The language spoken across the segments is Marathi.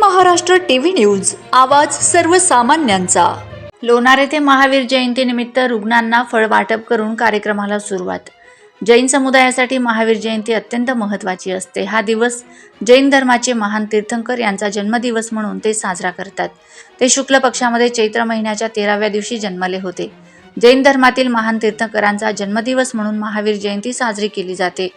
Maharashtra TV news. आवाज सर्वसामान्यांचा. लोणार येथे महावीर जयंतीनिमित्त रुग्णांना फळ वाटप करून कार्यक्रमाला सुरुवात. जैन समुदायासाठी महावीर जयंती अत्यंत महत्त्वाची असते. हा दिवस जैन धर्माचे महान तीर्थंकर यांचा जन्मदिवस म्हणून ते साजरा करतात. ते शुक्ल पक्षामध्ये चैत्र महिन्याच्या तेराव्या दिवशी जन्मले होते. जैन धर्मातील महान तीर्थंकरांचा जन्मदिवस म्हणून महावीर जयंती साजरी केली जाते.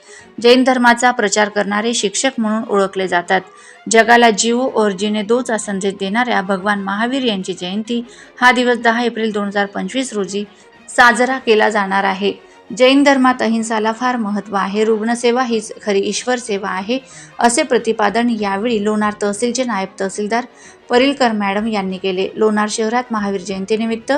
जैन धर्माचा प्रचार करणारे शिक्षक म्हणून ओळखले जातात. जगाला जीव और जीने दोचा संदेश देणाऱ्या भगवान महावीर यांची जयंती हा दिवस दहा एप्रिल दोन हजार पंचवीस रोजी साजरा केला जाणार आहे. जैन धर्मात अहिंसाला फार महत्त्व आहे. रुग्णसेवा हीच खरी ईश्वर सेवा आहे असे प्रतिपादन यावेळी लोणार तहसीलचे नायब तहसीलदार परिलकर मॅडम यांनी केले. लोणार शहरात महावीर जयंतीनिमित्त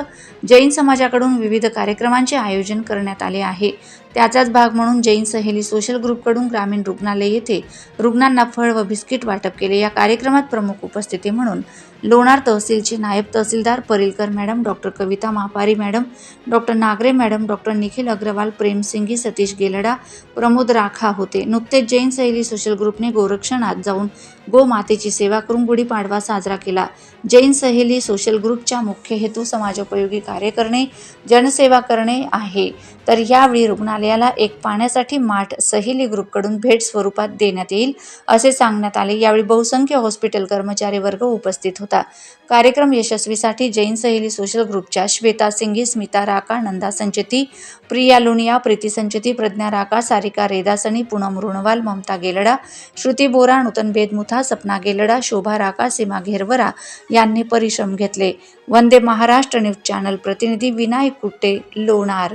जैन समाजाकडून विविध कार्यक्रमांचे आयोजन करण्यात आले आहे. त्याचाच भाग म्हणून जैन सहेली सोशल ग्रुपकडून ग्रामीण रुग्णालय येथे रुग्णांना फळ व बिस्किट वाटप केले. या कार्यक्रमात प्रमुख उपस्थिती म्हणून लोणार तहसीलचे नायब तहसीलदार Parilkar madam doctor Kavita Mahapari madam doctor Nagare madam doctor Nikhil Agrawal प्रेमसिंगी Satish Gelda Pramod Rakha होते. नुकतेच जैन सहेली सोशल ग्रुपने गोरक्षणात जाऊन गोमातेची सेवा करून गुढीपाडवा साजरा केला. जैन सहेली सोशल ग्रुपचा मुख्य हेतू समाजोपयोगी कार्य करणे जनसेवा करणे आहे. तर यावेळी रुग्णालय कार्यालयाला एक पाण्यासाठी माठ सहेली ग्रुपकडून भेट स्वरूपात देण्यात येईल असे सांगण्यात आले. यावेळी बहुसंख्य हॉस्पिटल कर्मचारी वर्ग उपस्थित होता. कार्यक्रम यशस्वीसाठी जैन सहेली सोशल ग्रुपच्या श्वेता सिंगी स्मिता राका नंदा संचेती प्रिया लुनिया प्रीती संचेती प्रज्ञा राका सारिका रेदासनी पूनम ऋणवाल ममता गेलडा श्रुती बोरा नूतन बेदमुथा सपना गेलडा शोभा राका सीमा घेरवरा यांनी परिश्रम घेतले. वंदे महाराष्ट्र न्यूज चॅनल प्रतिनिधी विनायक कुट्टे लोणार.